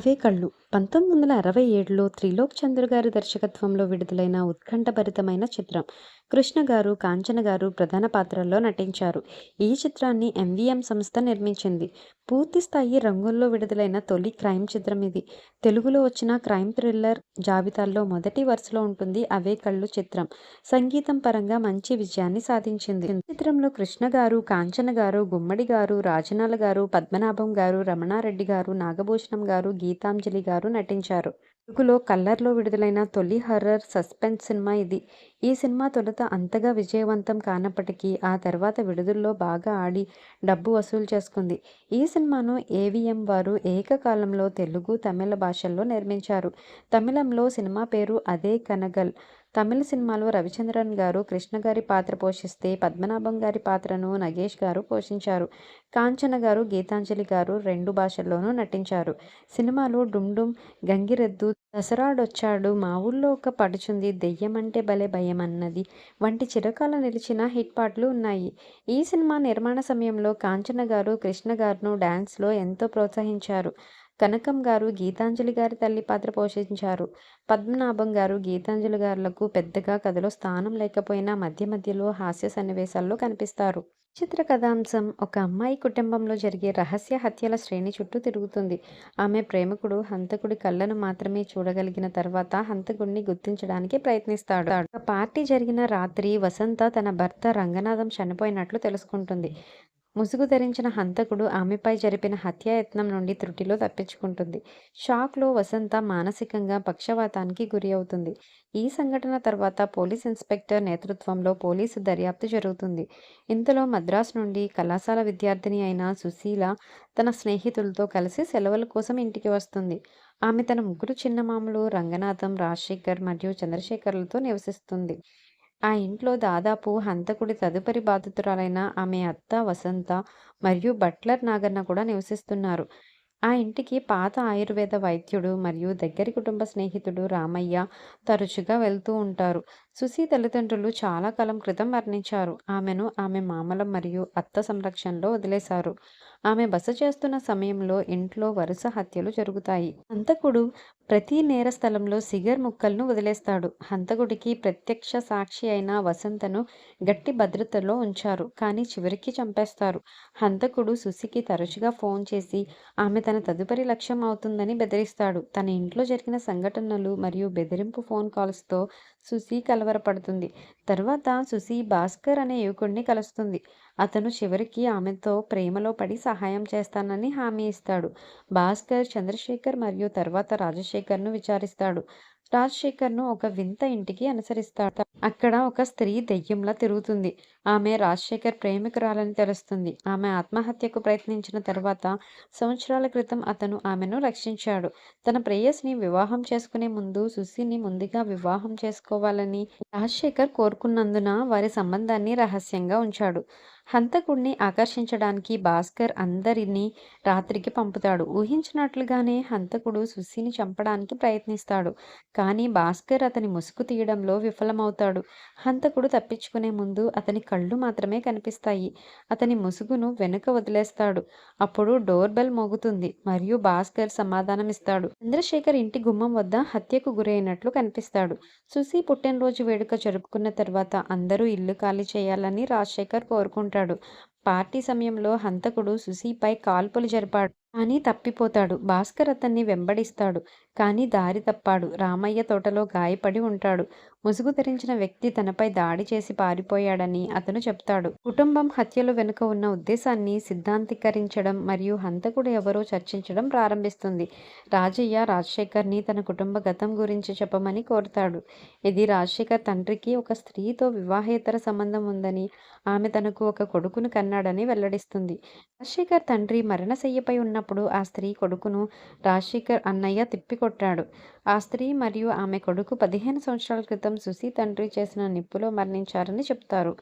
అవే కళ్ళు. పంతొమ్మిది వందల అరవై ఏడులో త్రిలోక్ చంద్ర గారి దర్శకత్వంలో విడుదలైన ఉత్కంఠభరితమైన చిత్రం. కృష్ణ గారు కాంచన గారు ప్రధాన పాత్రల్లో నటించారు. ఈ చిత్రాన్ని ఎంవిఎం సంస్థ నిర్మించింది. పూర్తి స్థాయి రంగుల్లో విడుదలైన తొలి క్రైమ్ చిత్రం ఇది. తెలుగులో వచ్చిన క్రైమ్ థ్రిల్లర్ జాబితాల్లో మొదటి వరుసలో ఉంటుంది అవే కళ్ళు చిత్రం. సంగీతం పరంగా మంచి విజయాన్ని సాధించింది. చిత్రంలో కృష్ణ గారు కాంచన గారు గుమ్మడి గారు రాజనాల గారు పద్మనాభం గారు రమణారెడ్డి గారు నాగభూషణం గారు గీతాంజలి గారు నటించారు. తెలుగులో కల్లర్లో విడుదలైన తొలి హర్రర్ సస్పెన్స్ సినిమా ఇది. ఈ సినిమా తొలుత అంతగా విజయవంతం కానప్పటికీ ఆ తర్వాత విడుదల్లో బాగా ఆడి డబ్బు వసూలు చేసుకుంది. ఈ సినిమాను ఏవిఎం వారు ఏకకాలంలో తెలుగు తమిళ భాషల్లో నిర్మించారు. తమిళంలో సినిమా పేరు అదే కనగల్. తమిళ సినిమాలో రవిచంద్రన్ గారు కృష్ణ గారి పాత్ర పోషిస్తే పద్మనాభం గారి పాత్రను నగేష్ గారు పోషించారు. కాంచన గారు గీతాంజలి గారు రెండు భాషల్లోనూ నటించారు. సినిమాలో డుమ్డుమ్ గంగిరెద్దు దసరాడొచ్చాడు మా ఊళ్ళో ఒక పడుచుంది దెయ్యమంటే భలే భయం అన్నది వంటి చిరకాల నిలిచిన హిట్ పాటలు ఉన్నాయి. ఈ సినిమా నిర్మాణ సమయంలో కాంచన గారు కృష్ణ గారును డ్యాన్స్లో ఎంతో ప్రోత్సహించారు. కనకం గారు గీతాంజలి గారి తల్లి పాత్ర పోషించారు. పద్మనాభం గారు గీతాంజలి గారులకు పెద్దగా కథలో స్థానం లేకపోయినా మధ్య మధ్యలో హాస్య సన్నివేశాల్లో కనిపిస్తారు. చిత్ర కథాంశం ఒక అమ్మాయి కుటుంబంలో జరిగే రహస్య హత్యల శ్రేణి చుట్టూ తిరుగుతుంది. ఆమె ప్రేమికుడు హంతకుడి కళ్ళను మాత్రమే చూడగలిగిన తర్వాత హంతకుడిని గుర్తించడానికి ప్రయత్నిస్తాడు. పార్టీ జరిగిన రాత్రి వసంత తన భర్త రంగనాథం చనిపోయినట్లు తెలుసుకుంటుంది. ముసుగు ధరించిన హంతకుడు ఆమెపై జరిపిన హత్యాయత్నం నుండి త్రుటిలో తప్పించుకుంటుంది. షాక్లో వసంత మానసికంగా పక్షవాతానికి గురి అవుతుంది. ఈ సంఘటన తర్వాత పోలీస్ ఇన్స్పెక్టర్ నేతృత్వంలో పోలీసు దర్యాప్తు జరుగుతుంది. ఇంతలో మద్రాసు నుండి కళాశాల విద్యార్థిని అయిన సుశీల తన స్నేహితులతో కలిసి సెలవుల కోసం ఇంటికి వస్తుంది. ఆమె తన ముగ్గురు చిన్నమామలు రంగనాథం రాజశేఖర్ మరియు చంద్రశేఖర్లతో నివసిస్తుంది. ఆ ఇంట్లో దాదాపు హంతకుడి తదుపరి బాధితురాలైన ఆమె అత్త వసంత మరియు బట్లర్ నాగన్న కూడా నివసిస్తున్నారు. ఆ ఇంటికి పాత ఆయుర్వేద వైద్యుడు మరియు దగ్గరి కుటుంబ స్నేహితుడు రామయ్య తరచుగా వెళ్తూ ఉంటారు. సుశీ తల్లిదండ్రులు చాలా కాలం క్రితం మరణించారు. ఆమెను ఆమె మామల మరియు అత్త సంరక్షణలో వదిలేశారు. ఆమె బస చేస్తున్న సమయంలో ఇంట్లో వరుస హత్యలు జరుగుతాయి. హంతకుడు ప్రతి నేర స్థలంలో సిగర్ ముక్కలను వదిలేస్తాడు. హంతకుడికి ప్రత్యక్ష సాక్షి అయిన వసంతను గట్టి భద్రతలో ఉంచారు. కానీ చివరికి చంపేస్తారు. హంతకుడు సుసికి తరచుగా ఫోన్ చేసి ఆమె తన తదుపరి లక్ష్యం అవుతుందని బెదిరిస్తాడు. తన ఇంట్లో జరిగిన సంఘటనలు మరియు బెదిరింపు ఫోన్ కాల్స్తో సుసి కలవరపడుతుంది. తర్వాత సుసి భాస్కర్ అనే యువకుడిని కలుస్తుంది. అతను చివరికి ఆమెతో ప్రేమలో పడి సహాయం చేస్తానని హామీ ఇస్తాడు. భాస్కర్ చంద్రశేఖర్ మరియు తర్వాత రాజశేఖర్ను విచారిస్తాడు. రాజశేఖర్ను ఒక వింత ఇంటికి అనుసరిస్తాడు. అక్కడ ఒక స్త్రీ దెయ్యంలా తిరుగుతుంది. ఆమె రాజశేఖర్ ప్రేమికురాలని తెలుస్తుంది. ఆమె ఆత్మహత్యకు ప్రయత్నించిన తర్వాత సంవత్సరాల క్రితం అతను ఆమెను రక్షించాడు. తన ప్రేయస్ని వివాహం చేసుకునే ముందు సుశీని ముందుగా వివాహం చేసుకోవాలని రాజశేఖర్ కోరుకున్నందున వారి సంబంధాన్ని రహస్యంగా ఉంచాడు. హంతకుడిని ఆకర్షించడానికి భాస్కర్ అందరినీ రాత్రికి పంపుతాడు. ఊహించినట్లుగానే హంతకుడు సుశీని చంపడానికి ప్రయత్నిస్తాడు. కానీ భాస్కర్ అతని ముసుగు తీయడంలో విఫలమవుతాడు. హంతకుడు తప్పించుకునే ముందు అతని కళ్ళు మాత్రమే కనిపిస్తాయి. అతని ముసుగును వెనుక వదిలేస్తాడు. అప్పుడు డోర్ బెల్ మోగుతుంది. మరియు భాస్కర్ సమాధానమిస్తాడు. చంద్రశేఖర్ ఇంటి గుమ్మం వద్ద హత్యకు గురైనట్లు కనిపిస్తాడు. సుశీ పుట్టినరోజు వేడుక జరుపుకున్న తర్వాత అందరూ ఇల్లు ఖాళీ చేయాలని రాజశేఖర్ కోరుకుంటాడు. పార్టీ సమయంలో హంతకుడు సుశీపై కాల్పులు జరిపాడు. కానీ తప్పిపోతాడు. భాస్కర్ అతన్ని వెంబడిస్తాడు. కానీ దారి తప్పాడు. రామయ్య తోటలో గాయపడి ఉంటాడు. ముసుగు ధరించిన వ్యక్తి తనపై దాడి చేసి పారిపోయాడని అతను చెప్తాడు. కుటుంబం హత్యలు వెనుక ఉన్న ఉద్దేశాన్ని సిద్ధాంతీకరించడం మరియు హంతకుడు ఎవరో చర్చించడం ప్రారంభిస్తుంది. రాజయ్య రాజశేఖర్ని తన కుటుంబ గతం గురించి చెప్పమని కోరుతాడు. ఇది రాజశేఖర్ తండ్రికి ఒక స్త్రీతో వివాహేతర సంబంధం ఉందని ఆమె తనకు ఒక కొడుకును కన్నాడని వెల్లడిస్తుంది. రాజశేఖర్ తండ్రి మరణశయ్యపై ఉన్న ఉన్నప్పుడు ఆ స్త్రీ కొడుకును రాజశేఖర్ అన్నయ్య తిప్పికొట్టాడు. ఆ స్త్రీ మరియు ఆమె కొడుకు పదిహేను సంవత్సరాల క్రితం సుసి తండ్రి చేసిన నిప్పులో మరణించారని చెప్తారు.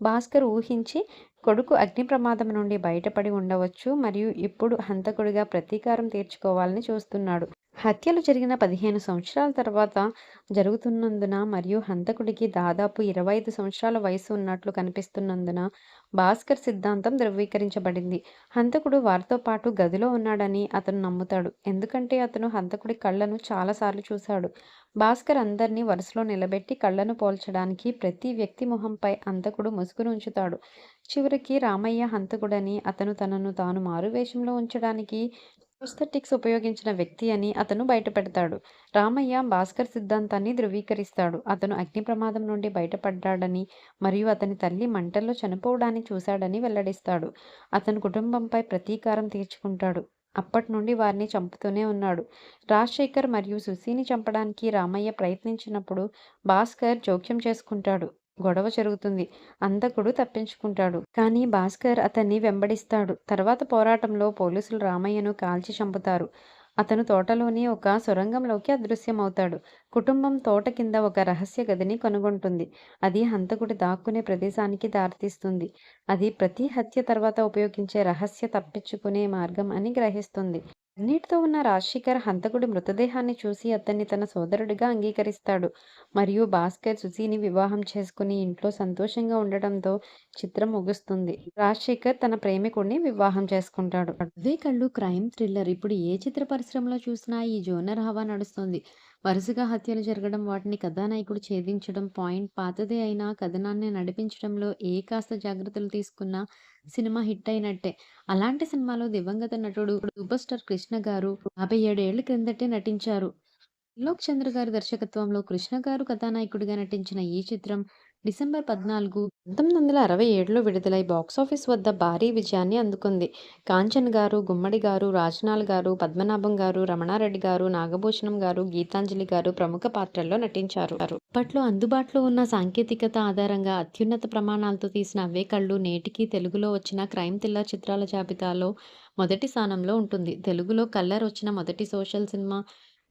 భాస్కర్ ఊహించి కొడుకు అగ్ని ప్రమాదం నుండి బయటపడి ఉండవచ్చు మరియు ఇప్పుడు హంతకుడిగా ప్రతీకారం తీర్చుకోవాలని చూస్తున్నాడు. హత్యలు జరిగిన 15 సంవత్సరాల తర్వాత జరుగుతున్నందున మరియు హంతకుడికి దాదాపు 25 సంవత్సరాల వయసు ఉన్నట్లు కనిపిస్తున్నందున భాస్కర్ సిద్ధాంతం ధృవీకరించబడింది. హంతకుడు వారితో పాటు గదిలో ఉన్నాడని అతను నమ్ముతాడు. ఎందుకంటే అతను హంతకుడి కళ్ళను చాలాసార్లు చూశాడు. భాస్కర్ అందరినీ వరుసలో నిలబెట్టి కళ్ళను పోల్చడానికి ప్రతి వ్యక్తి మొహంపై హంతకుడు ముసుగును ఉంచుతాడు. చివరికి రామయ్య హంతకుడని, అతను తనను తాను మారువేషంలో ఉంచడానికి ప్రొస్థెటిక్స్ ఉపయోగించిన వ్యక్తి అని అతను బయటపెడతాడు. రామయ్య భాస్కర్ సిద్ధాంతాన్ని ధృవీకరిస్తాడు. అతను అగ్ని ప్రమాదం నుండి బయటపడ్డాడని మరియు అతని తల్లి మంటల్లో చనిపోవడాన్ని చూశాడని వెల్లడిస్తాడు. అతను కుటుంబంపై ప్రతీకారం తీర్చుకుంటాడు. అప్పటి నుండి వారిని చంపుతూనే ఉన్నాడు. రాజశేఖర్ మరియు సుశీని చంపడానికి రామయ్య ప్రయత్నించినప్పుడు భాస్కర్ జోక్యం చేసుకుంటాడు. గొడవ జరుగుతుంది. అంతకుడు తప్పించుకుంటాడు. కానీ భాస్కర్ అతన్ని వెంబడిస్తాడు. తర్వాత పోరాటంలో పోలీసులు రామయ్యను కాల్చి చంపుతారు. అతను తోటలోని ఒక సొరంగంలోకి అదృశ్యమవుతాడు. కుటుంబం తోట కింద ఒక రహస్య గదిని కనుగొంటుంది. అది హంతకుడు దాక్కునే ప్రదేశానికి దారితీస్తుంది. అది ప్రతి హత్య తర్వాత ఉపయోగించే రహస్య తప్పించుకునే మార్గం అని గ్రహిస్తుంది. కన్నీటితో ఉన్న రాజశేఖర్ హంతకుడి మృతదేహాన్ని చూసి అతన్ని తన సోదరుడిగా అంగీకరిస్తాడు. మరియు భాస్కర్ సుశీని వివాహం చేసుకుని ఇంట్లో సంతోషంగా ఉండటంతో చిత్రం ముగుస్తుంది. రాజశేఖర్ తన ప్రేమికుడిని వివాహం చేసుకుంటాడు. అవే కళ్ళు క్రైమ్ థ్రిల్లర్ ఇప్పుడు ఏ చిత్ర పరిశ్రమలో చూసినా ఈ జోనర్ హవా నడుస్తుంది వరుసగా హత్యలు జరగడం, వాటిని కథానాయకుడు ఛేదించడం, పాయింట్ పాతదే అయినా కథనాన్ని నడిపించడంలో ఏ కాస్త జాగ్రత్తలు తీసుకున్నా సినిమా హిట్ అయినట్టే. అలాంటి సినిమాలో దివంగత నటుడు సూపర్ స్టార్ కృష్ణ గారు యాభై ఏడు క్రిందటే నటించారు. లోక్ చంద్ర గారి దర్శకత్వంలో కృష్ణ గారు కథానాయకుడిగా నటించిన ఈ చిత్రం డిసెంబర్ పద్నాలుగు, పంతొమ్మిది వందల అరవై ఏడులో విడుదలై బాక్సాఫీస్ వద్ద భారీ విజయాన్ని అందుకుంది. కాంచన్ గారు, గుమ్మడి గారు, రాజనాల్ గారు, పద్మనాభం గారు, రమణారెడ్డి గారు, నాగభూషణం గారు, గీతాంజలి గారు ప్రముఖ పాత్రల్లో నటించారు. అప్పట్లో అందుబాటులో ఉన్న సాంకేతికత ఆధారంగా అత్యున్నత ప్రమాణాలతో తీసిన అవే కళ్ళు నేటికి తెలుగులో వచ్చిన క్రైమ్ థ్రిల్లర్ చిత్రాల జాబితాలో మొదటి స్థానంలో ఉంటుంది. తెలుగులో కలర్ వచ్చిన మొదటి సోషల్ సినిమా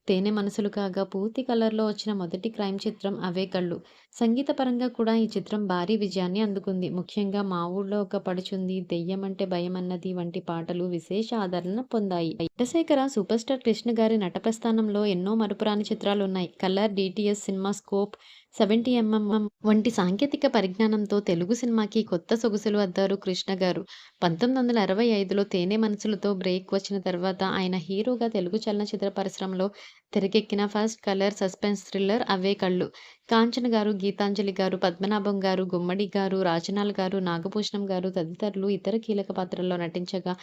తేనె మనసులు కాగా పూర్తి కలర్లో వచ్చిన మొదటి క్రైమ్ చిత్రం అవే కళ్ళు. సంగీతపరంగా కూడా ఈ చిత్రం భారీ విజయాన్ని అందుకుంది. ముఖ్యంగా మా ఊళ్ళో ఒక పడుచుంది, దెయ్యం అంటే భయం అన్నది వంటి పాటలు విశేష ఆదరణ పొందాయి. చంద్రశేఖర సూపర్ స్టార్ కృష్ణ గారి నట ప్రస్థానంలో ఎన్నో మరుపురాని చిత్రాలున్నాయి. Colour, DTS cinema scope seventy ఎంఎంఎం వంటి సాంకేతిక పరిజ్ఞానంతో తెలుగు సినిమాకి కొత్త సొగసులు అద్దారు కృష్ణ గారు. పంతొమ్మిది వందల అరవై ఐదులో తేనె మనసులతో బ్రేక్ వచ్చిన తర్వాత ఆయన హీరోగా తెలుగు చలనచిత్ర పరిశ్రమలో తెరకెక్కిన first color suspense thriller Ave Kallu. Kanchana garu, Gitanjali గారు, పద్మనాభం గారు, గుమ్మడి గారు, రాజనాల్ గారు, నాగభూషణం గారు తదితరులు ఇతర కీలక పాత్రల్లో నటించగా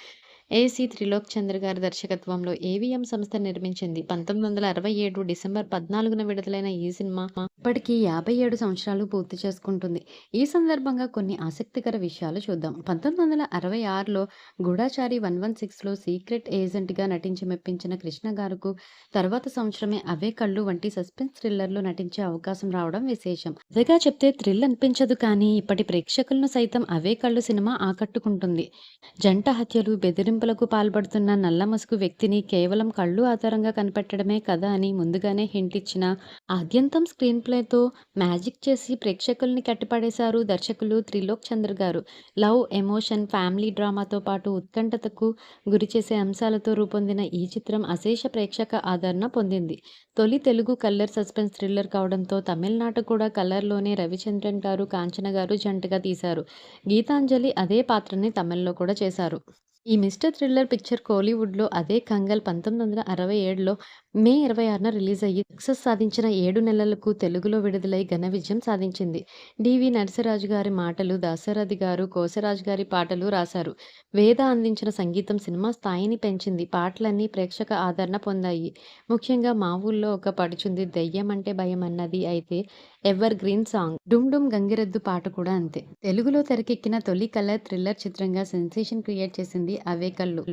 ఏసీ త్రిలోక్ చంద్ర గారి దర్శకత్వంలో ఏవిఎం సంస్థ నిర్మించింది. పంతొమ్మిది వందల అరవై ఏడు డిసెంబర్ పద్నాలుగున విడుదలైన ఈ సినిమా ఇప్పటికీ యాభై ఏడు సంవత్సరాలు పూర్తి చేసుకుంటుంది. ఈ సందర్భంగా కొన్ని ఆసక్తికర విషయాలు చూద్దాం. పంతొమ్మిది వందల అరవై ఆరులో గూఢచారి వన్ వన్ సిక్స్లో సీక్రెట్ ఏజెంట్గా నటించి మెప్పించిన కృష్ణ గారుకు తర్వాత సంవత్సరమే అవే కళ్ళు వంటి సస్పెన్స్ థ్రిల్లర్లో నటించే అవకాశం రావడం విశేషం. అదేగా చెప్తే థ్రిల్ అనిపించదు కానీ ఇప్పటి ప్రేక్షకులను సైతం అవే కళ్ళు సినిమా ఆకట్టుకుంటుంది. జంట హత్యలు, బెదిరింపు బెదిరింపులకు పాల్పడుతున్న నల్ల ముసుగు వ్యక్తిని కేవలం కళ్ళు ఆధారంగా కనిపెట్టడమే కథ అని ముందుగానే హింట్ ఇచ్చిన ఆద్యంతం స్క్రీన్ ప్లేతో మ్యాజిక్ చేసి ప్రేక్షకుల్ని కట్టిపడేశారు దర్శకులు త్రిలోక్ చంద్ర గారు. లవ్, ఎమోషన్, ఫ్యామిలీ డ్రామాతో పాటు ఉత్కంఠతకు గురిచేసే అంశాలతో రూపొందిన ఈ చిత్రం అశేష ప్రేక్షక ఆదరణ పొందింది. తొలి తెలుగు కలర్ సస్పెన్స్ థ్రిల్లర్ కావడంతో తమిళనాట కూడా కలర్లోనే రవిచంద్రన్ గారు, కాంచన గారు జంటగా తీశారు. గీతాంజలి అదే పాత్రని తమిళ్ళో కూడా చేశారు. ఈ మిస్టర్ థ్రిల్లర్ పిక్చర్ కోలీవుడ్లో అదే కంగల్ పంతొమ్మిది వందల అరవై ఏడులో మే ఇరవై ఆరున రిలీజ్ అయ్యి సక్సెస్ సాధించిన ఏడు నెలలకు తెలుగులో విడుదలై ఘన విజయం సాధించింది. డివి నరసరాజు గారి మాటలు, దాసరథి గారు, కోసరాజు గారి పాటలు రాశారు. వేద అందించిన సంగీతం సినిమా స్థాయిని పెంచింది. పాటలన్నీ ప్రేక్షక ఆదరణ పొందాయి. ముఖ్యంగా మా ఊళ్ళో ఒక పడుచుంది, దెయ్యం అంటే భయం అన్నది అయితే ఎవర్ గ్రీన్ సాంగ్. డుమ్ డుమ్ గంగిరెద్దు పాట కూడా అంతే. తెలుగులో తెరకెక్కిన తొలి కలర్ థ్రిల్లర్ చిత్రంగా సెన్సేషన్ క్రియేట్ చేసింది అవే కళ్ళు.